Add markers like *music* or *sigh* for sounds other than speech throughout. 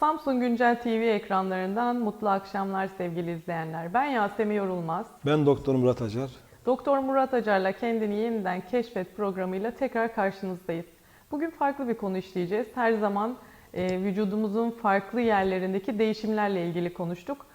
Samsun Güncel TV ekranlarından mutlu akşamlar sevgili izleyenler. Ben Yasemin Yorulmaz. Ben Doktor Murat Acar. Doktor Murat Acar'la Kendini Yeniden Keşfet programıyla tekrar karşınızdayız. Bugün farklı bir konu işleyeceğiz. Her zaman e, vücudumuzun farklı yerlerindeki değişimlerle ilgili konuştuk.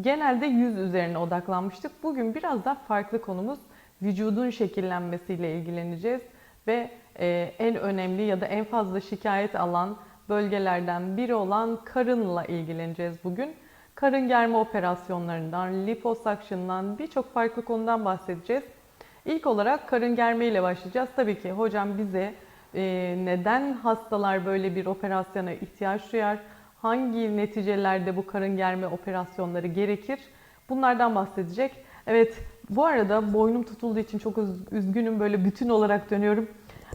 Genelde yüz üzerine odaklanmıştık. Bugün biraz daha farklı konumuz vücudun şekillenmesiyle ilgileneceğiz. Ve e, en önemli ya da en fazla şikayet alan bölgelerden biri olan karınla ilgileneceğiz bugün. Karın germe operasyonlarından, liposuction'dan birçok farklı konudan bahsedeceğiz. İlk olarak karın germe ile başlayacağız. Tabii ki hocam bize e, neden hastalar böyle bir operasyona ihtiyaç duyar? Hangi neticelerde bu karın germe operasyonları gerekir? Bunlardan bahsedecek. Evet bu arada boynum tutulduğu için çok üz- üzgünüm böyle bütün olarak dönüyorum.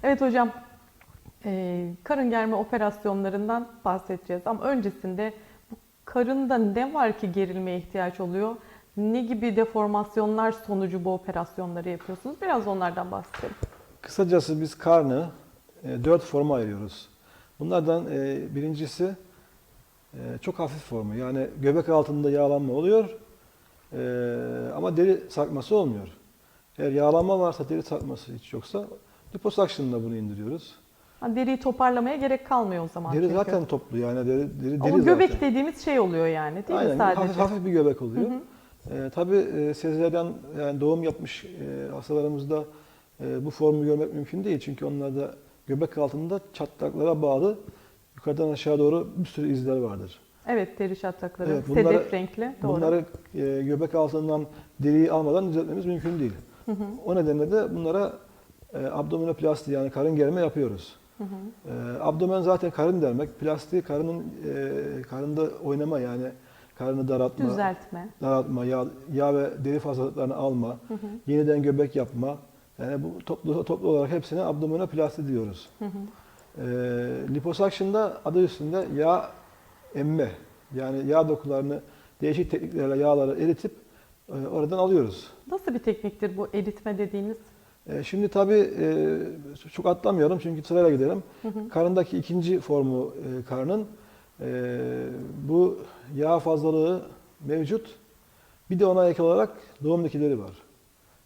Evet hocam e, karın germe operasyonlarından bahsedeceğiz. Ama öncesinde bu karında ne var ki gerilmeye ihtiyaç oluyor? Ne gibi deformasyonlar sonucu bu operasyonları yapıyorsunuz? Biraz onlardan bahsedelim. Kısacası biz karnı e, dört forma ayırıyoruz. Bunlardan e, birincisi çok hafif formu. Yani göbek altında yağlanma oluyor e, ama deri sarkması olmuyor. Eğer yağlanma varsa deri sarkması hiç yoksa liposuction'la bunu indiriyoruz. Ha, deriyi toparlamaya gerek kalmıyor o zaman. Deri çünkü. zaten toplu yani deri, deri, Ama deri göbek zaten. dediğimiz şey oluyor yani değil Aynen, mi sadece? Hafif, hafif bir göbek oluyor. Hı hı. E, tabii e, sezeryan yani doğum yapmış e, hastalarımızda e, bu formu görmek mümkün değil. Çünkü onlarda göbek altında çatlaklara bağlı yukarıdan aşağı doğru bir sürü izler vardır. Evet deri çatlakları. Evet, bunları- Sedef renkli. Doğru. Bunları e, göbek altından deriyi almadan düzeltmemiz mümkün değil. Hı hı, O nedenle de bunlara e, abdominoplasti yani karın germe yapıyoruz. hı hı. E, abdomen zaten karın demek. Plasti karının e, karında oynama yani karnı daraltma, Düzeltme. daraltma, yağ, yağ ve deri fazlalıklarını alma, Hı hı, yeniden göbek yapma. Yani bu toplu toplu olarak hepsine abdominoplasti diyoruz. hı hı. E, liposuction'da adı üstünde yağ emme. Yani yağ dokularını değişik tekniklerle yağları eritip e, oradan alıyoruz. Nasıl bir tekniktir bu eritme dediğiniz? E, şimdi tabii e, çok atlamayalım çünkü sırayla gidelim. Hı hı. Karındaki ikinci formu e, karnın e, bu yağ fazlalığı mevcut. Bir de ona ek olarak doğum lekeleri var.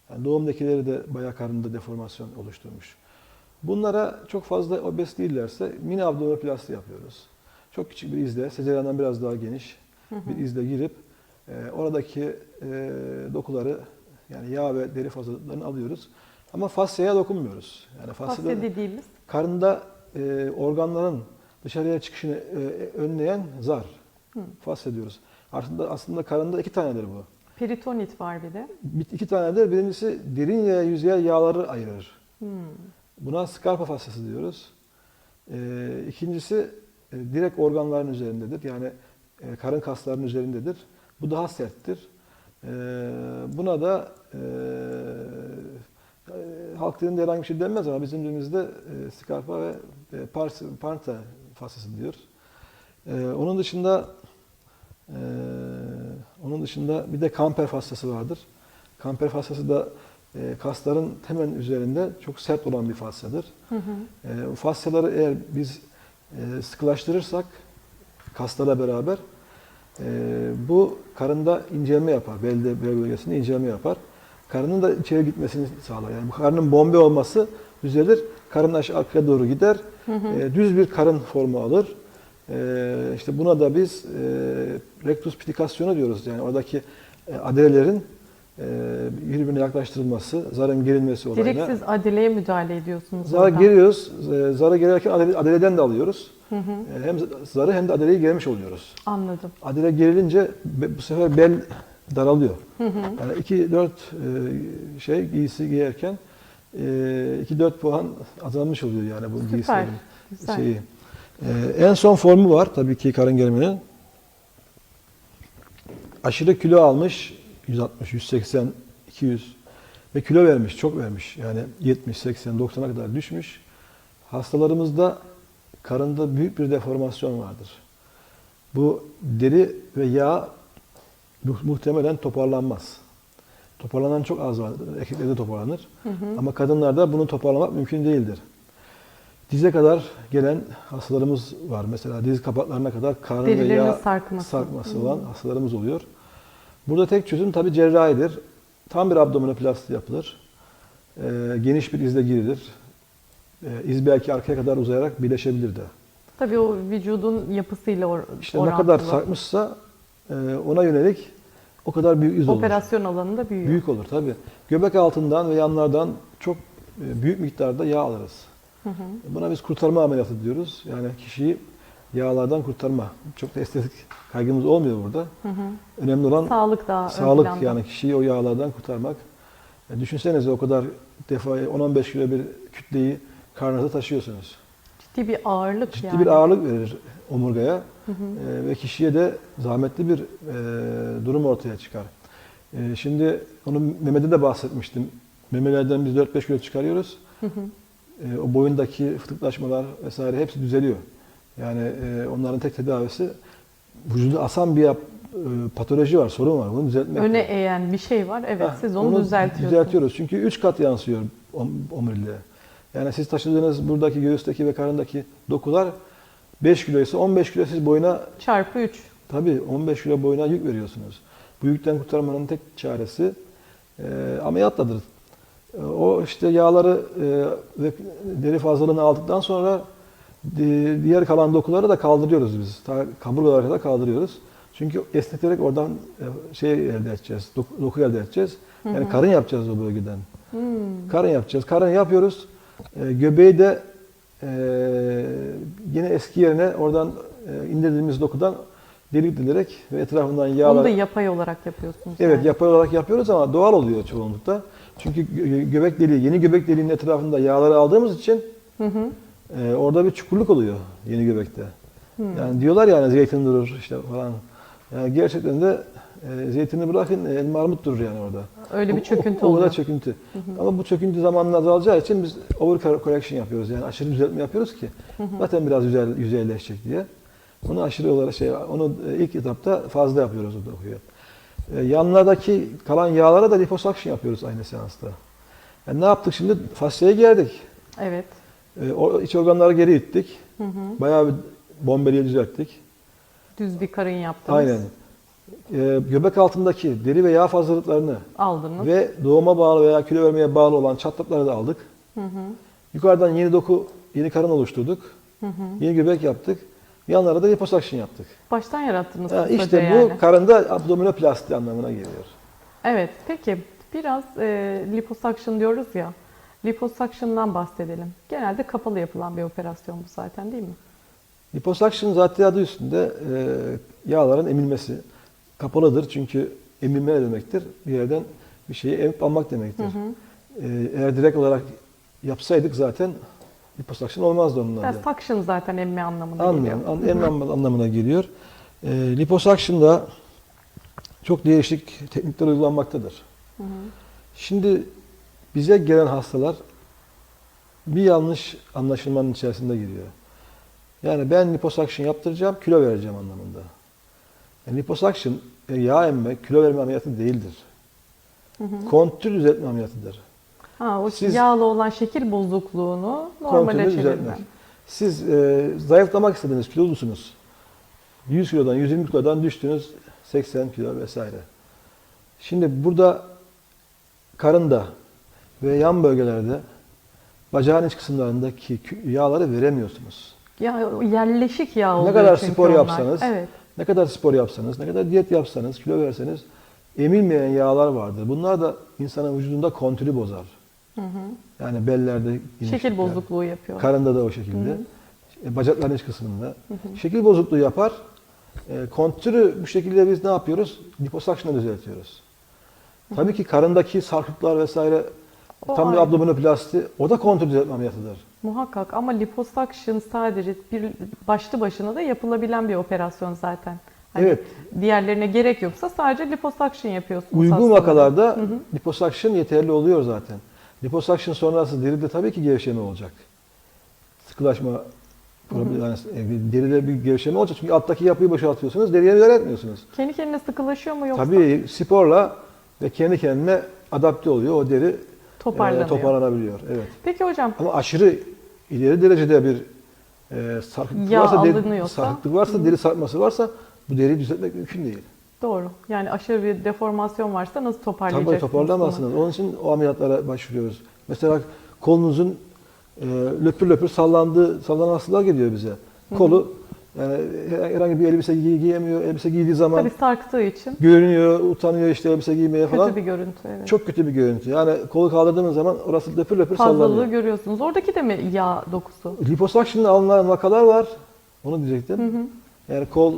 Yani doğum lekeleri de bayağı karnında deformasyon oluşturmuş. Bunlara çok fazla obez değillerse mini abdominoplasti yapıyoruz. Çok küçük bir izle, sezaryenden biraz daha geniş Hı hı. bir izle girip e, oradaki e, dokuları yani yağ ve deri fazlalıklarını alıyoruz. Ama fasyaya dokunmuyoruz. Yani Fasya dediğimiz. karında e, organların dışarıya çıkışını e, önleyen zar. Hı. Fasya diyoruz. Aslında aslında karında iki tanedir bu. Peritonit var bir de. Bir- İki tanedir. Birincisi derin ve yüzeyel yağları ayırır. Hmm. Buna skarpa fasyası diyoruz. E, ikincisi e, direkt organların üzerindedir. Yani e, karın kaslarının üzerindedir. Bu daha serttir. E, buna da e, e, halk dilinde herhangi bir şey denmez ama bizim dilimizde e, skarpa ve e, pars, parta fasyası diyoruz. E, onun dışında e, onun dışında bir de kamper fasyası vardır. Kamper fasyası da e, kasların hemen üzerinde çok sert olan bir fasyadır. Hı hı. E, o fasyaları eğer biz e, sıkılaştırırsak kaslarla beraber e, bu karında incelme yapar. Belde bel bölgesinde incelme yapar. Karının da içeri gitmesini sağlar. Yani bu karnın bombe olması düzelir. Karın aşağı arkaya doğru gider. Hı hı. E, düz bir karın formu alır. E, işte buna da biz e, rectus pitikasyonu diyoruz. Yani oradaki e, adrelerin e, birbirine yaklaştırılması, zarın gerilmesi olayına. Direkt siz adileye müdahale ediyorsunuz. Zara oradan. giriyoruz. E, Zara girerken adeleden de alıyoruz. Hı hı. E, Hem zarı hem de adeleyi germiş oluyoruz. Anladım. Adele gerilince be- bu sefer bel daralıyor. Hı hı. Yani 2-4 e, şey giysi giyerken 2-4 puan azalmış oluyor yani bu Süper. giysilerin Güzel. şeyi. En son formu var tabii ki karın germenin. Aşırı kilo almış 160, 180, 200 ve kilo vermiş, çok vermiş. Yani 70, 80, 90'a kadar düşmüş. Hastalarımızda karında büyük bir deformasyon vardır. Bu deri ve yağ mu- muhtemelen toparlanmaz. Toparlanan çok az vardır. Erkeklerde toparlanır. Ama kadınlarda bunu toparlamak mümkün değildir. Dize kadar gelen hastalarımız var. Mesela diz kapaklarına kadar karın ve Derilerinin yağ sarkması. sarkması olan hastalarımız oluyor. Burada tek çözüm tabi cerrahidir. Tam bir abdominoplasti yapılır. Ee, geniş bir izle girilir. Ee, iz belki arkaya kadar uzayarak birleşebilir de. Tabii o vücudun yapısıyla or- İşte ne orantılı. kadar sarkmışsa e, ona yönelik o kadar büyük iz olur. Operasyon alanında büyüyor. Büyük olur tabi. Göbek altından ve yanlardan çok e, büyük miktarda yağ alırız. Hı hı. Buna biz kurtarma ameliyatı diyoruz. Yani kişiyi yağlardan kurtarma. Çok da estetik kaygımız olmuyor burada. Hı hı. Önemli olan Sağlık daha sağlık planda. yani kişiyi o yağlardan kurtarmak. E, düşünsenize o kadar defa 10-15 kilo bir kütleyi karnınızda taşıyorsunuz. Ciddi bir ağırlık Ciddi yani. bir ağırlık verir omurgaya Hı hı. e, ve kişiye de zahmetli bir e, durum ortaya çıkar. E, şimdi onu memede de bahsetmiştim. Memelerden biz 4-5 kilo çıkarıyoruz. Hı hı. E, o boyundaki fıtıklaşmalar vesaire hepsi düzeliyor. Yani e, onların tek tedavisi vücudu asan bir yap, e, patoloji var, sorun var. Bunu düzeltmek. Öne lazım. eğen bir şey var. Evet Heh, siz onu, düzeltiyorsunuz. Düzeltiyoruz. Çünkü 3 kat yansıyor om- omuriliğe. Yani siz taşıdığınız buradaki göğüsteki ve karındaki dokular 5 kilo ise 15 kilo siz boyuna Çarpı 3. tabii 15 kilo boyuna yük veriyorsunuz. Bu yükten kurtarmanın tek çaresi e, ameliyattadır. E, o işte yağları e, ve deri fazlalığını aldıktan sonra diğer kalan dokuları da kaldırıyoruz biz. Ta kaburgalara kadar kaldırıyoruz. Çünkü esneterek oradan e, şey elde edeceğiz, doku, doku elde edeceğiz. Yani karın yapacağız o bölgeden. Hmm. Karın yapacağız. Karın yapıyoruz. E, göbeği de e, yine eski yerine oradan e, indirdiğimiz dokudan delik dilerek ve etrafından yağlar... da yapay olarak yapıyorsunuz. Evet yani. yapay olarak yapıyoruz ama doğal oluyor çoğunlukla. Çünkü gö- göbek deliği, yeni göbek deliğinin etrafında yağları aldığımız için Hı hı. E, orada bir çukurluk oluyor yeni göbekte. Hmm. Yani diyorlar yani zeytin durur işte falan. Yani gerçekten de e, zeytini bırakın elma armut durur yani orada. Öyle bir çöküntü o, o oluyor. da çöküntü. Ama bu çöküntü zamanla azalacağı için biz over correction yapıyoruz. Yani aşırı düzeltme yapıyoruz ki zaten biraz yüzey, yüzeyleşecek diye. Onu aşırı olarak şey, onu e, ilk etapta fazla yapıyoruz o dokuyu. E, yanlardaki kalan yağlara da liposuction yapıyoruz aynı seansta. Yani ne yaptık şimdi? Fasyaya gerdik. Evet. E, o iç organları geri ittik. Hı hı. Bayağı bir bombeliği düzelttik. Düz bir karın yaptınız. Aynen. E, göbek altındaki deri ve yağ fazlalıklarını Aldınız. ve doğuma bağlı veya kilo vermeye bağlı olan çatlakları da aldık. Hı hı. Yukarıdan yeni doku, yeni karın oluşturduk. Hı hı. Yeni göbek yaptık. Yanlara da liposuction yaptık. Baştan yarattınız Ha, işte yani. bu karında abdominoplasti anlamına geliyor. Evet, peki biraz e, liposuction diyoruz ya. Liposuction'dan bahsedelim. Genelde kapalı yapılan bir operasyon bu zaten değil mi? Liposuction zaten adı üstünde e, yağların emilmesi. Kapalıdır çünkü emilme demektir? Bir yerden bir şeyi emip almak demektir. Hı hı. E, eğer direkt olarak yapsaydık zaten liposuction olmazdı onun adı. Yani suction zaten emme anlamına Anlayan, geliyor. an, emme anlam- anlamına geliyor. E, liposuction'da çok değişik teknikler uygulanmaktadır. Hı hı. Şimdi bize gelen hastalar bir yanlış anlaşılmanın içerisinde giriyor. Yani ben liposuction yaptıracağım, kilo vereceğim anlamında. Yani liposuction e, yağ emme, kilo verme ameliyatı değildir. Hı hı. Kontür düzeltme ameliyatıdır. Ha, o Siz- yağlı olan şekil bozukluğunu normale çevirmek. Siz e, zayıflamak istediniz, kilolusunuz. 100 kilodan, 120 kilodan düştünüz 80 kilo vesaire. Şimdi burada karında ve yan bölgelerde bacağın iç kısımlarındaki yağları veremiyorsunuz. Ya yerleşik yağ oluyor kadar çünkü spor onlar. yapsanız, Evet. Ne kadar spor yapsanız, ne kadar diyet yapsanız, kilo verseniz emilmeyen yağlar vardır. Bunlar da insanın vücudunda kontürü bozar. Hı hı. Yani bellerde Şekil bozukluğu yapıyor. Karında da o şekilde. E, Bacakların iç kısmında. Şekil bozukluğu yapar. E, kontürü bu şekilde biz ne yapıyoruz? Liposuction'la düzeltiyoruz. Tabii ki karındaki sarkıklar vesaire O tam bir ayrı. abdominoplasti o da kontür düzeltme ameliyatıdır. Muhakkak ama liposuction sadece bir başlı başına da yapılabilen bir operasyon zaten. Hani Evet. Diğerlerine gerek yoksa sadece liposuction yapıyorsunuz. Uygun hastalara. vakalarda Hı hı. liposuction yeterli oluyor zaten. Liposuction sonrası deride tabii ki gevşeme olacak. Sıkılaşma problemi, yani e, deride bir gevşeme olacak. Çünkü alttaki yapıyı boşaltıyorsunuz, deriye müdahale etmiyorsunuz. Kendi kendine sıkılaşıyor mu yoksa? Tabii sporla ve kendi kendine adapte oluyor. O deri e, Toparlanıyor. toparlanabiliyor. Evet. Peki hocam Ama aşırı ileri derecede bir e, sarkıklık Yağ varsa, deri, sarkıklık varsa, deri sarkması varsa bu deriyi düzeltmek mümkün değil. doğru. Yani aşırı bir deformasyon varsa nasıl Tabii toparlayacaksınız? bunu? toparlamazsınız. Onun için o ameliyatlara başvuruyoruz. Mesela kolunuzun e, löpür löpür sallandığı, sallanan hastalar geliyor bize. Kolu yani herhangi bir elbise giy- giyemiyor. Elbise giydiği zaman Tabii sarktığı için görünüyor, utanıyor işte elbise giymeye falan. kötü bir görüntü. Evet. Çok kötü bir görüntü. Yani kolu kaldırdığınız zaman orası löpür löpür sallanıyor. Fazlalığı görüyorsunuz. Oradaki de mi yağ dokusu? Liposuction'la alınan vakalar var. Onu diyecektim. Yani kol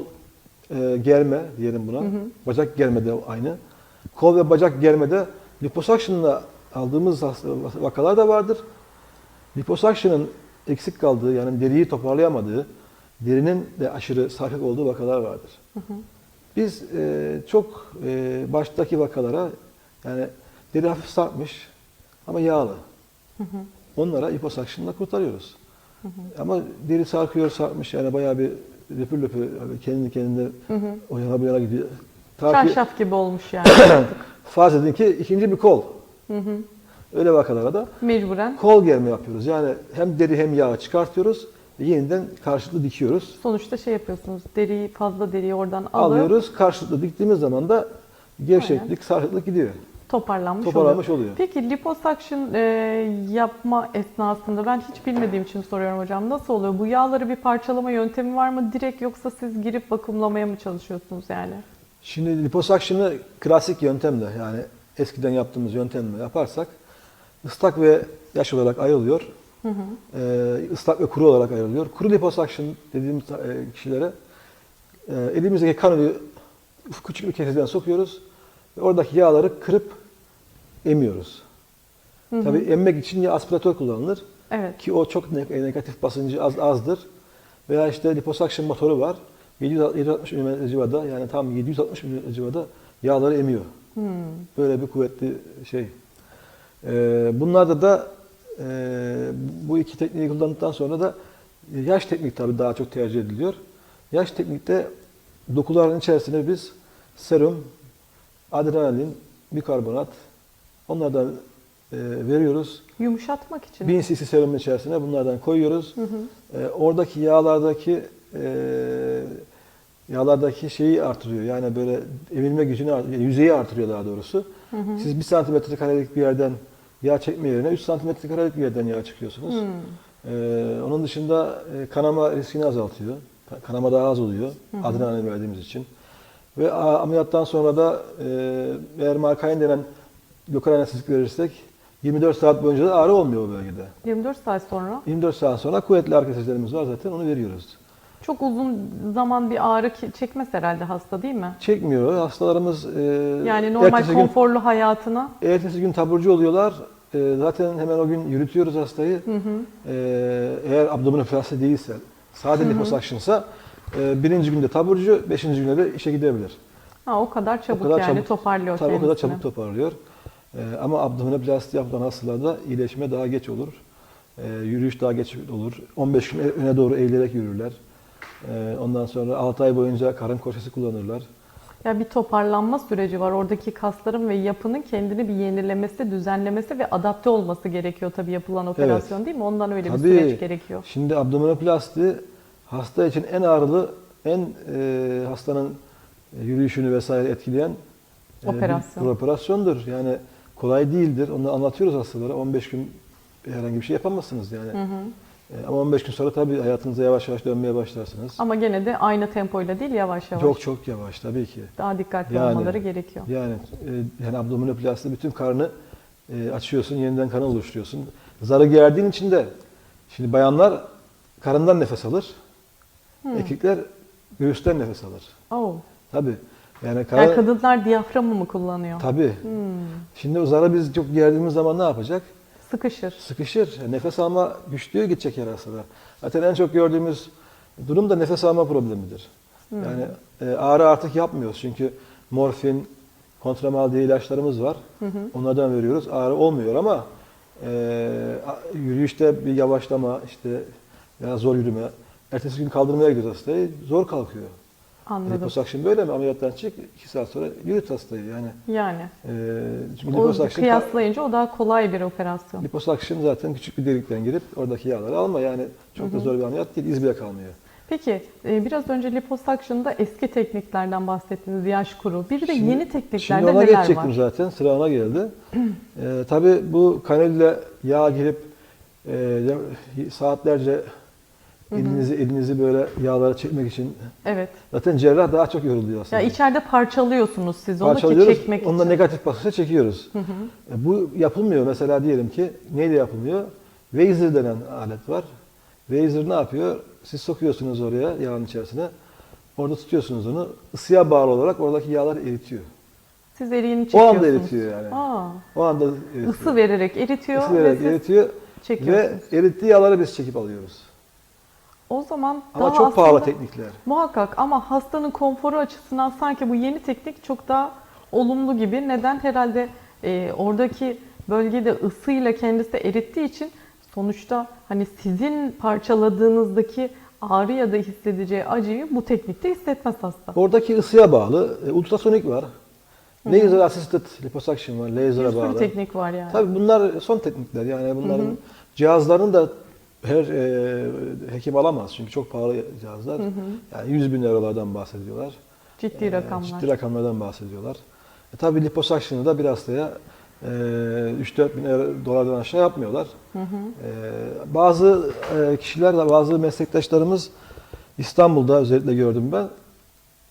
e, germe diyelim buna. Bacak germe de aynı. Kol ve bacak germede liposuction'la aldığımız vakalar da vardır. Liposuction'ın eksik kaldığı yani deriyi toparlayamadığı, derinin de aşırı sarkık olduğu vakalar vardır. Biz e, çok e, baştaki vakalara yani deri hafif sarkmış ama yağlı. Onlara liposuction'la kurtarıyoruz. Ama deri sarkıyor, sarkmış yani bayağı bir löpür löpür kendi kendine o yana bu yana gidiyor. Ta Çarşaf gibi olmuş yani. *clears throat* farz edin ki ikinci bir kol. Öyle vakalara da Mecburen. kol germe yapıyoruz. Yani hem deri hem yağı çıkartıyoruz yeniden karşılıklı dikiyoruz. Sonuçta şey yapıyorsunuz. Deriyi fazla deriyi oradan alıp Alıyoruz, karşılıklı diktiğimiz zaman da gevşeklik, sarkıklık gidiyor. toparlanmış, Toparlanmış oluyor. oluyor. Peki liposuction e, yapma esnasında ben hiç bilmediğim için soruyorum hocam. Nasıl oluyor? Bu yağları bir parçalama yöntemi var mı? Direkt yoksa siz girip vakumlamaya mı çalışıyorsunuz yani? Şimdi liposuction'ı klasik yöntemle yani eskiden yaptığımız yöntemle yaparsak ıslak ve yaş olarak ayrılıyor. Ee, ıslak ve kuru olarak ayrılıyor. Kuru liposuction dediğimiz e, kişilere e, elimizdeki kanülü küçük bir keseden sokuyoruz ve oradaki yağları kırıp emiyoruz. Tabii emmek için ya aspiratör kullanılır Evet. ki o çok ne- negatif basıncı az azdır. Veya işte liposuction motoru var. 760 mm civada yani tam 760 mm civada yağları emiyor. Böyle bir kuvvetli şey. Ee, bunlarda da e, bu iki tekniği kullandıktan sonra da yaş teknik tabii daha çok tercih ediliyor. Yaş teknikte dokuların içerisine biz serum, adrenalin, bikarbonat onlardan e, veriyoruz. Yumuşatmak için. 1000 cc serumun içerisine bunlardan koyuyoruz. Ee, oradaki yağlardaki e, yağlardaki şeyi artırıyor. Yani böyle emilme gücünü. Yani yüzeyi artırıyor daha doğrusu. Siz 1 santimetre karelik bir yerden yağ çekme yerine 3 santimetre karelik bir yerden yağ çıkıyorsunuz. Ee, onun dışında e, kanama riskini azaltıyor. Ka- Kanama daha az oluyor. Adrenalin verdiğimiz için. Ve a, ameliyattan sonra da e, eğer markain denen lokal anestezik verirsek 24 saat boyunca da ağrı olmuyor o bölgede. 24 saat sonra 24 saat sonra kuvvetli kesicilerimiz var zaten onu veriyoruz. çok uzun zaman bir ağrı çekmez herhalde hasta değil mi? Çekmiyor. Hastalarımız e, Yani normal ertesi gün, konforlu hayatına ertesi gün taburcu oluyorlar. E, zaten hemen o gün yürütüyoruz hastayı. E, eğer abdominoplasti değilse, sade liposuction'sa e, birinci günde taburcu, beşinci günde de işe gidebilir. ha, o kadar çabuk kadar yani çabuk- toparlıyor Tabii o kadar çabuk toparlıyor. E, ama abdominoplasti yapılan hastalarda iyileşme daha geç olur. E, yürüyüş daha geç olur. 15 gün öne doğru eğilerek yürürler. E, ondan sonra 6 ay boyunca karın koşesi kullanırlar. Ya bir toparlanma süreci var. Oradaki kasların ve yapının kendini bir yenilemesi, düzenlemesi ve adapte olması gerekiyor tabii yapılan operasyon değil mi? Ondan öyle bir Tabii. süreç gerekiyor. Şimdi abdominoplasti hasta için en ağrılı, en e, hastanın yürüyüşünü vesaire etkileyen e, Operasyon. bir operasyondur. Yani kolay değildir. Onu anlatıyoruz hastalara. 15 gün herhangi bir şey yapamazsınız yani. E, ama 15 gün sonra tabii hayatınıza yavaş yavaş dönmeye başlarsınız. Ama gene de aynı tempoyla değil yavaş yavaş. Çok çok yavaş tabii ki. Daha dikkatli Yani. olmaları gerekiyor. Yani e, yani abdominoplasti bütün karnı e, açıyorsun, yeniden kanı oluşturuyorsun. Zarı gerdiğin için de şimdi bayanlar karından nefes alır. Erkekler göğüsten nefes alır. Oo. Tabii. Yani Yani karın kadınlar diyaframı mı kullanıyor? tabii. Şimdi o zarı biz çok gerdiğimiz zaman ne yapacak? Sıkışır. Sıkışır. Yani nefes alma güçlüğü gidecek yer hastada. Zaten en çok gördüğümüz durum da nefes alma problemidir. Yani e, ağrı artık yapmıyoruz çünkü morfin, kontramal diye ilaçlarımız var. Onlardan veriyoruz. Ağrı olmuyor ama e, yürüyüşte bir yavaşlama işte veya zor yürüme. Ertesi gün kaldırmaya gidiyoruz hastayı. Zor kalkıyor. Anladım. Liposuction böyle mi? Ameliyattan çık, 2 saat sonra yürüt hastayı yani. Yani E, çünkü o liposuction, kıyaslayınca o daha kolay bir operasyon. liposuction zaten küçük bir delikten girip oradaki yağları alma yani çok da zor bir ameliyat değil, iz bile kalmıyor. Peki e, biraz önce liposuction'da eski tekniklerden bahsettiniz. Yaş kuru. Bir de Şimdi- yeni Şimdi tekniklerde ona neler geçecektim var? zaten, sıra ona geldi. ee, tabii bu kanülle yağ girip e, ya- elinizi elinizi böyle yağlara çekmek için Evet. zaten cerrah daha çok yoruluyor aslında. Ya içeride parçalıyorsunuz siz onu ki çekmek onunla için. negatif basınçla çekiyoruz. Hı hı. E, Bu yapılmıyor mesela diyelim ki neyle yapılmıyor? Wazer denen alet var. Wazer ne yapıyor? Siz sokuyorsunuz oraya yağın içerisine. Orada tutuyorsunuz onu. Isıya bağlı olarak oradaki yağları eritiyor. Siz eriğini O çekiyorsunuz. anda eritiyor yani. Aa, O anda eritiyor. ısı vererek eritiyor Isı ve vererek siz eritiyor ve erittiği yağları biz çekip alıyoruz. O zaman Ama daha çok aslında, pahalı teknikler. Muhakkak ama hastanın konforu açısından sanki bu yeni teknik çok daha olumlu gibi. Neden? Herhalde e, oradaki bölgede ısıyla kendisi erittiği için sonuçta hani sizin parçaladığınızdaki ağrı ya da hissedeceği acıyı bu teknikte hissetmez hasta. Oradaki ısıya bağlı. E, ultrasonik var. Laser assisted liposuction var. Bir Laser'a sürü bağlı. teknik var yani. Tabii bunlar son teknikler. Yani bunların cihazlarını da her e, hekim alamaz. Çünkü çok pahalı cihazlar. Yani 100 bin eurolardan bahsediyorlar. Ciddi E, rakamlar. Ciddi rakamlardan bahsediyorlar. E, tabii liposuction'ı da bir hastaya e, 3-4 bin euro, dolardan aşağı yapmıyorlar. Hı hı. E, bazı e, kişiler de bazı meslektaşlarımız İstanbul'da özellikle gördüm ben.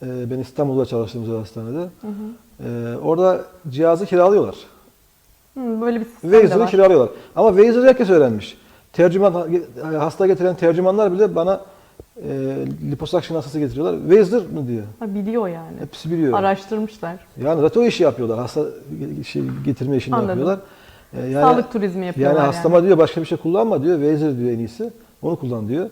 E, ben İstanbul'da çalıştığım özel hastanede. Hı hı. E, orada cihazı kiralıyorlar. Hı, böyle bir sistem var. kiralıyorlar. Ama Wazer'ı herkes öğrenmiş. Tercüman, hasta getiren tercümanlar bile bana e, liposuction hastası getiriyorlar. Wazer mı diyor. Ha, biliyor yani. Hepsi biliyor. Araştırmışlar. Yani zaten o işi yapıyorlar. Hasta şey, getirme işini Anladım. yapıyorlar. E, yani, Sağlık turizmi yapıyorlar yani yani. hastama diyor başka bir şey kullanma diyor. Wazer diyor en iyisi. Onu kullan diyor.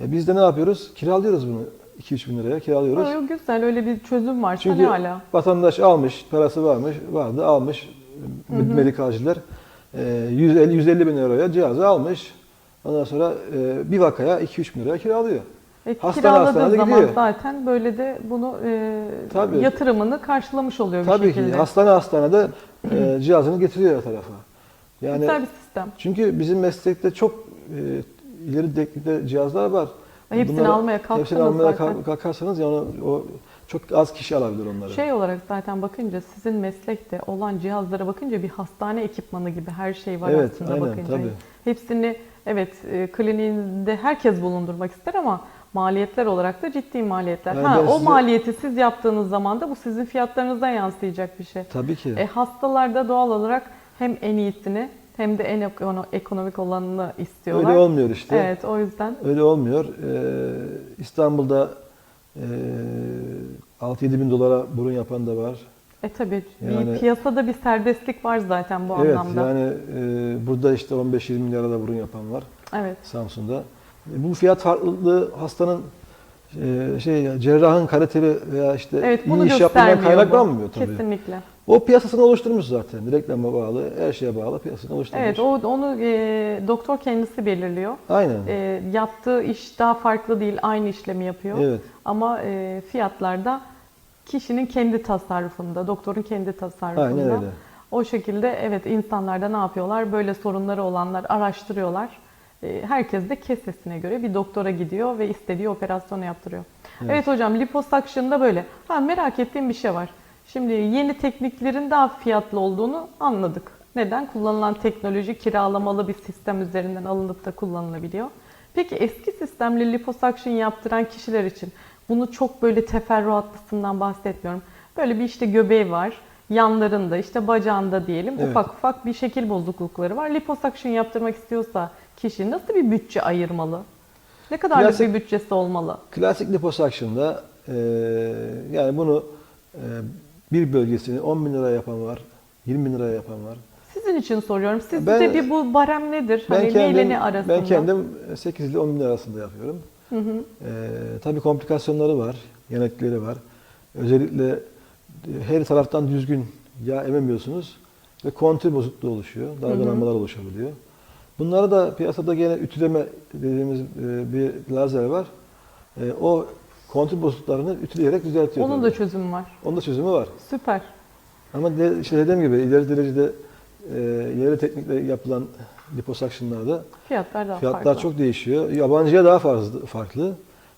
E, biz de ne yapıyoruz? Kiralıyoruz bunu. 2-3 bin liraya kiralıyoruz. Yo, güzel öyle bir çözüm var. Çünkü hala. vatandaş almış, parası varmış, vardı almış medikalciler. E, 150, 150 bin euroya cihazı almış. Ondan sonra e, bir vakaya 2-3 bin liraya kiralıyor. E, Hastane hastanede zaman gidiyor. zaten böyle de bunu e, Tabii. yatırımını karşılamış oluyor bir Tabii şekilde. ki hastane hastanede e, *clears throat* cihazını getiriyor tarafa. Yani Güzel bir sistem. çünkü bizim meslekte çok e, ileri teknikte cihazlar var. Hepsini Bunları- almaya kalktınız Hepsini almaya zaten. kalkarsanız yani o çok az kişi alabilir onları. Şey olarak zaten bakınca sizin meslekte olan cihazlara bakınca bir hastane ekipmanı gibi her şey var Evet, aslında aynen, bakınca. tabii. Hepsini evet e, kliniğinde herkes bulundurmak ister ama maliyetler olarak da ciddi maliyetler. Yani ha o size- maliyeti siz yaptığınız zaman da bu sizin fiyatlarınıza yansıyacak bir şey. Tabii ki. E, hastalar da doğal olarak hem en iyisini hem de en ekono- ekonomik olanını istiyorlar. Öyle olmuyor işte. Evet o yüzden. Öyle olmuyor. Ee, İstanbul'da e, 6-7 bin dolara burun yapan da var. E tabii Yani- bir piyasada bir serbestlik var zaten bu evet anlamda. yani e, burada işte 15-20 milyara da burun yapan var Evet. Samsun'da. E, bu fiyat farklılığı hastanın e, şey cerrahın kaliteli veya işte Evet iyi iş yaptığından bu. kaynaklanmıyor tabii. Kesinlikle. O piyasasını oluşturmuş zaten. Reklama bağlı, her şeye bağlı piyasasını oluşturmuş. Evet o, onu e, doktor kendisi belirliyor. Aynen. E, yaptığı iş daha farklı değil, aynı işlemi yapıyor. Evet. Ama e, fiyatlarda kişinin kendi tasarrufunda, doktorun kendi tasarrufunda. Aynen öyle. O şekilde evet insanlar da ne yapıyorlar? Böyle sorunları olanlar araştırıyorlar. E, Herkes de kesesine göre bir doktora gidiyor ve istediği operasyonu yaptırıyor. Evet, Evet. hocam liposuction'da böyle. Ha merak ettiğim bir şey var. Şimdi yeni tekniklerin daha fiyatlı olduğunu anladık. Neden? Kullanılan teknoloji kiralamalı bir sistem üzerinden alınıp da kullanılabiliyor. Peki eski sistemli liposuction yaptıran kişiler için bunu çok böyle teferruatlısından bahsetmiyorum. Böyle bir işte göbeği var. Yanlarında işte bacağında diyelim Evet. ufak ufak bir şekil bozuklukları var. Liposuction yaptırmak istiyorsa kişi nasıl bir bütçe ayırmalı? Ne kadarlık Klasik- bir bütçesi olmalı? Klasik liposuction'da e, yani bunu e, bir bölgesini 10 bin liraya yapan var, 20 bin liraya yapan var. Sizin için soruyorum. Sizde Ben- bir bu barem nedir? Ben Hani neyle kendim, ne arasında? ben kendim 8 ile 10 bin lira arasında yapıyorum. Hı hı. E, tabii komplikasyonları var, yanıkları var. Özellikle e, her taraftan düzgün yağ ememiyorsunuz ve kontür bozukluğu oluşuyor, dalgalanmalar oluşabiliyor. Bunları da piyasada gene ütüleme dediğimiz e, bir lazer var. E, o kontür bozukluklarını ütüleyerek düzeltiyor. Onun tabii. da çözümü var. Onun da çözümü var. Süper. Ama de, işte dediğim gibi ileri derecede e, ileri teknikle yapılan liposuction'larda Fiyatlar daha fiyatlar farklı. çok değişiyor. Yabancıya daha fazla farklı.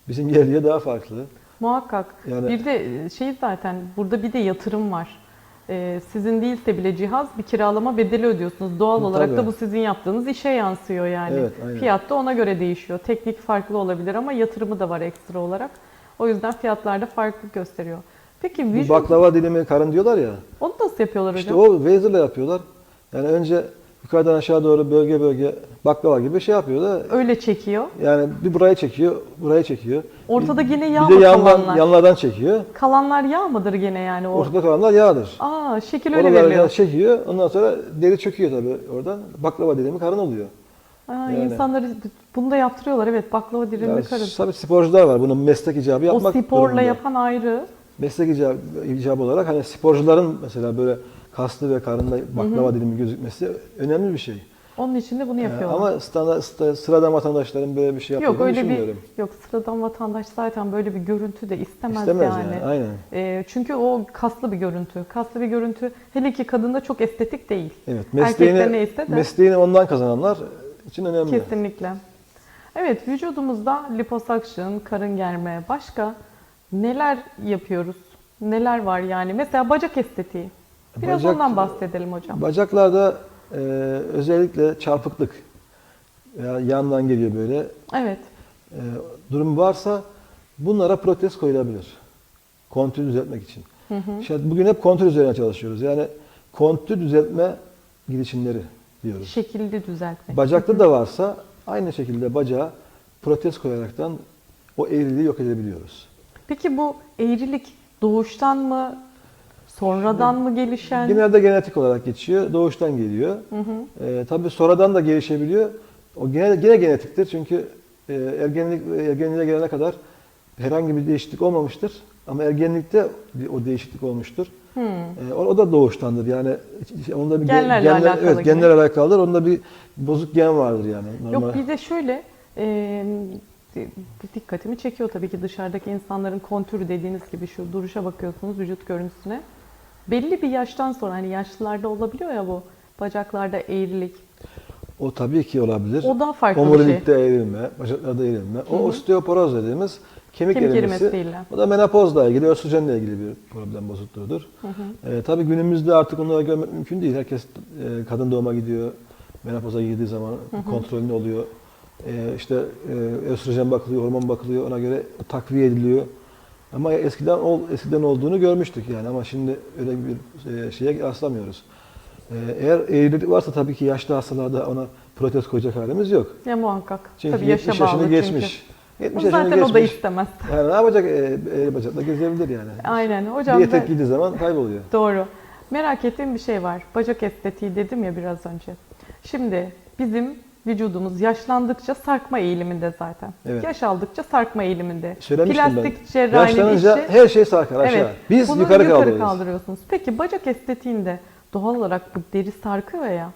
Bizim yerliye daha farklı. Muhakkak. Yani- Bir de e, şey zaten burada bir de yatırım var. Ee, sizin değilse bile cihaz bir kiralama bedeli ödüyorsunuz. Doğal Tabii. olarak da bu sizin yaptığınız işe yansıyor yani. Evet, aynen. Fiyat da ona göre değişiyor. Teknik farklı olabilir ama yatırımı da var ekstra olarak. O yüzden fiyatlarda farklılık gösteriyor. Peki Bu vücut, baklava dilimi karın diyorlar ya. onu nasıl yapıyorlar İşte hocam? o Razor'la yapıyorlar. Yani önce yukarıdan aşağı doğru bölge bölge baklava gibi şey yapıyor da Öyle çekiyor. yani bir buraya çekiyor, buraya çekiyor. Ortada bir, gene bir yağ de mı yandan, kalanlar? yanlardan çekiyor. Kalanlar yağ mıdır gene yani o? Ortada kalanlar yağdır. Aa şekil öyle Oralara veriliyor. çekiyor. Ondan sonra deri çöküyor tabii oradan. Baklava dilimi karın oluyor. Aa, Yani. İnsanları bunu da yaptırıyorlar evet baklava dilimli Yani karın. tabii sporcular var. Bunun meslek icabı O yapmak sporla durumunda. yapan ayrı. Meslek icabı, icabı olarak hani sporcuların mesela böyle kaslı ve karında baklava dilimi gözükmesi önemli bir şey. Onun için de bunu Ee, yapıyorlar. Ama standart, sta- sıradan vatandaşların böyle bir şey Yok yaptığını öyle bir düşünmüyorum. yok sıradan vatandaş zaten böyle bir görüntü de istemez, İstemez yani. yani. Aynen. Ee, çünkü o kaslı bir görüntü. Kaslı bir görüntü hele ki kadında çok estetik değil. Evet. Mesleğini, neyse de. mesleğini ondan kazananlar için önemli. Kesinlikle. Evet vücudumuzda liposuction, karın germe, başka neler yapıyoruz? Neler var yani? Mesela bacak estetiği. Biraz Bacak- ondan bahsedelim hocam. Bacaklarda e, özellikle çarpıklık veya yandan geliyor böyle Evet. e, durum varsa bunlara protez koyulabilir. Kontür düzeltmek için. Hı hı. İşte bugün hep kontür üzerine çalışıyoruz. Yani kontür düzeltme girişimleri diyoruz. Şekilli düzeltmek. Bacakta da varsa aynı şekilde bacağa protez koyaraktan o eğriliği yok edebiliyoruz. Peki bu eğrilik doğuştan mı, sonradan mı gelişen? Genelde genetik olarak geçiyor, doğuştan geliyor. Hı hı. Ee, tabii sonradan da gelişebiliyor. O gene, gene genetiktir çünkü e, ergenlik ergenliğe gelene kadar herhangi bir değişiklik olmamıştır. Ama ergenlikte o değişiklik olmuştur. Hmm. Ee, o, o da doğuştandır. Yani onda bir gen- Genlerle genler, alakalı evet, genler alakalıdır. Onda bir bozuk gen vardır yani. Normal. Yok bir de şöyle e, dikkatimi çekiyor tabii ki dışarıdaki insanların kontürü dediğiniz gibi şu duruşa bakıyorsunuz vücut görüntüsüne. Belli bir yaştan sonra hani yaşlılarda olabiliyor ya bu bacaklarda eğrilik. O tabii ki olabilir. O daha farklı bir şey. Omurilikte eğrilme, bacaklarda eğrilme. O osteoporoz dediğimiz kemik, Kemik erimesi. erimesiyle. O da menopozla ilgili, östrojenle ilgili bir problem bozukluğudur. Ee, tabii günümüzde artık onları görmek mümkün değil. Herkes e, kadın doğuma gidiyor. Menopoza girdiği zaman kontrolünü oluyor. Ee, işte e, östrojen bakılıyor, hormon bakılıyor. Ona göre takviye ediliyor. Ama eskiden ol, eskiden olduğunu görmüştük yani ama şimdi öyle bir e, şeye rastlamıyoruz. Ee, eğer eğrilik varsa tabii ki yaşlı hastalarda ona protez koyacak halimiz yok. Ya muhakkak. Çünkü tabii yaşa 70 bağlı yaşını çünkü. geçmiş. 70 O yaşını zaten o da istemez. Yani ne yapacak? E, eğri bacakla gezebilir yani. Aynen Bir hocam. etek ben- giydiği zaman kayboluyor. Doğru. Merak ettiğim bir şey var. Bacak estetiği dedim ya biraz önce. Şimdi bizim vücudumuz yaşlandıkça sarkma eğiliminde zaten. Evet. Yaş aldıkça sarkma eğiliminde. Söylemiştim ben. Plastik cerrahinin Yaşlanınca işi her şey sarkar aşağı. Evet. Biz Bunu yukarı, yukarı kaldırırız. kaldırıyorsunuz. Peki bacak estetiğinde doğal olarak bu deri sarkıyor ya.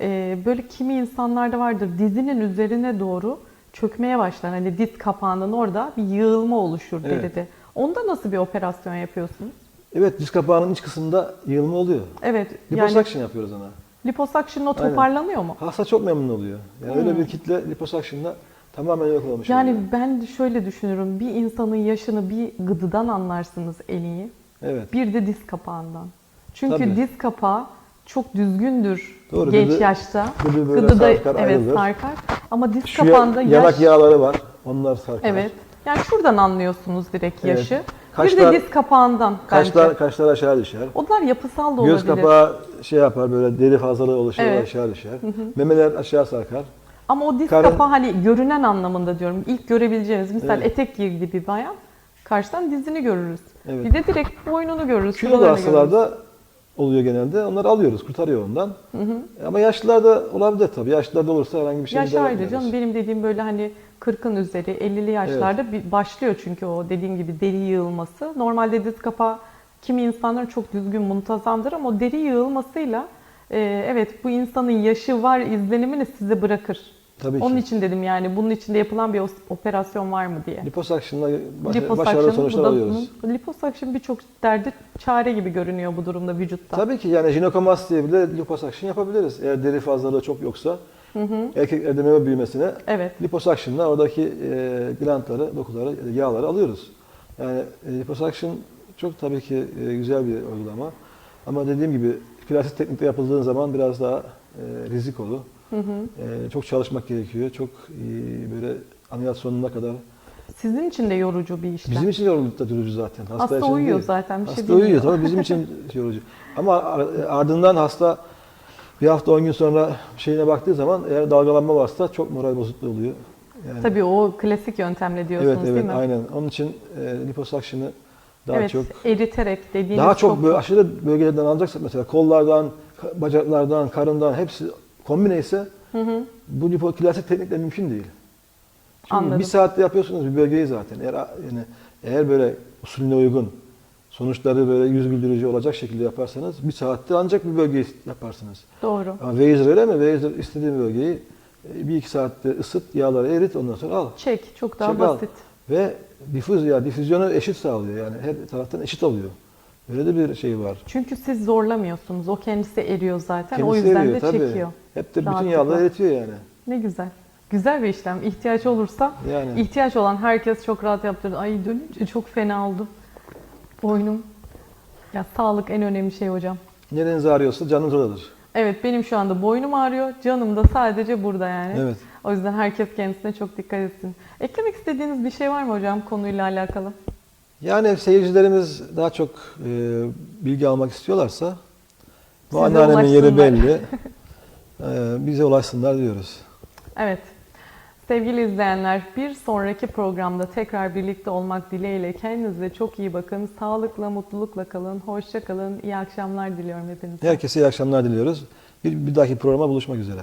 e, böyle kimi insanlarda vardır dizinin üzerine doğru çökmeye başlar. Hani diz kapağının orada bir yığılma oluşur Evet. deride. Onda nasıl bir operasyon yapıyorsunuz? Evet diz kapağının iç kısmında yığılma oluyor. Evet. Yani Liposuction yapıyoruz ona. O Aynen. toparlanıyor mu? Hasta çok memnun oluyor. Yani öyle bir kitle liposuction'da tamamen yok olmuş. Hmm. Yani oluyor. ben şöyle düşünürüm. Bir insanın yaşını bir gıdıdan anlarsınız en iyi. Evet. Bir de diz kapağından. Çünkü Tabii. diz kapağı çok düzgündür Doğru, genç gıdı- yaşta. gıdı böyle Gıdı da sarkar, evet ayrılır. sarkar. Ama diz Şu kapağında yanak yaş yağları var. Onlar sarkar. evet. Yani şuradan anlıyorsunuz direkt Evet. yaşı. Kaşlar- bir de diz kapağından Kaşlar, bence. kaşlar aşağı düşer. Onlar yapısal da Göz olabilir. kapağı şey yapar böyle deri fazlalığı oluşur Evet. aşağı düşer. Memeler aşağı sarkar. Ama o diz Karın- kapağı hani görünen anlamında diyorum. İlk görebileceğiniz misal Evet. etek giydi bir bayan. Karşıdan dizini görürüz. Evet. Bir de direkt boynunu görürüz. Görürüz. hastalarda oluyor genelde. Onları alıyoruz, kurtarıyor ondan. Ama yaşlılarda olabilir tabii. Yaşlılarda olursa herhangi bir şey Yaş ayrı canım. Benim dediğim böyle hani 40'ın üzeri, 50'li yaşlarda bir başlıyor çünkü o dediğim gibi deri yığılması. Normalde diz kapağı kimi insanlar çok düzgün, muntazamdır ama o deri yığılmasıyla e, evet bu insanın yaşı var izlenimini size bırakır. Tabii ki. Onun için dedim yani bunun içinde yapılan bir operasyon var mı diye. Liposakşınla baş- başarılı sonuçlar da alıyoruz. liposuction birçok derde çare gibi görünüyor bu durumda vücutta. Tabii ki yani jinekomastiye bile liposakşın yapabiliriz. Eğer deri fazlalığı çok yoksa Hı hı. erkeklerde meme büyümesine Evet. liposakşınla oradaki e, glandları, dokuları, yağları alıyoruz. Yani e, liposakşın çok tabii ki e, güzel bir uygulama. Ama dediğim gibi plastik teknikte yapıldığın zaman biraz daha e, rizikolu. Hı hı. E, çok çalışmak gerekiyor. Çok e, böyle ameliyat sonuna kadar. Sizin için de yorucu bir işlem. Bizim için yorucu zaten. Hasta, Hasta uyuyor değil. zaten bir şey Hasta uyuyor bilmiyor. tabii bizim için yorucu. Ama ar- ardından hasta bir hafta 10 gün sonra şeyine baktığı zaman eğer dalgalanma varsa çok moral bozukluğu oluyor. Yani, Tabii o klasik yöntemle diyorsunuz evet evet değil mi? aynen. Onun için e, liposakşını daha evet, çok eriterek dediğiniz daha çok, böyle aşırı bölgelerden alacaksak mesela kollardan, bacaklardan, karından hepsi kombine ise Hı hı. bu lipoklasik teknikle mümkün değil. Çünkü Anladım. bir saatte yapıyorsunuz bir bölgeyi zaten. Eğer yani eğer böyle usulüne uygun sonuçları böyle yüz güldürücü olacak şekilde yaparsanız bir saatte ancak bir bölgeyi yaparsınız. Doğru. Ama Wazer öyle mi? Wazer istediğin bölgeyi e, bir iki saatte ısıt, yağları erit ondan sonra al. Çek çok daha Çek al. basit. Ve difüz ya difüzyonu eşit sağlıyor yani her taraftan eşit oluyor. Böyle de bir şey var. Çünkü siz zorlamıyorsunuz. O kendisi eriyor zaten. o Kendisi yüzden eriyor, de tabii. çekiyor. Hep de bütün Rahatlıkla. yağları eritiyor yani. Ne güzel. Güzel bir işlem. İhtiyaç olursa Yani ihtiyaç olan herkes çok rahat yaptırır. Ay dönünce çok fena oldum. Boynum. Ya sağlık en önemli şey hocam. nereniz ağrıyorsa canınız oradadır. Evet benim şu anda boynum ağrıyor. Canım da sadece burada yani. Evet. O yüzden herkes kendisine çok dikkat etsin. Eklemek istediğiniz bir şey var mı hocam konuyla alakalı? Yani seyircilerimiz daha çok e, bilgi almak istiyorlarsa bu Size anneannemin yeri belli. *laughs* E, bize ulaşsınlar diyoruz. Evet. Sevgili izleyenler, bir sonraki programda tekrar birlikte olmak dileğiyle kendinize çok iyi bakın. Sağlıkla, mutlulukla kalın. Hoşça kalın. İyi akşamlar diliyorum hepinize. Herkese iyi akşamlar diliyoruz. Bir, bir dahaki programa buluşmak üzere.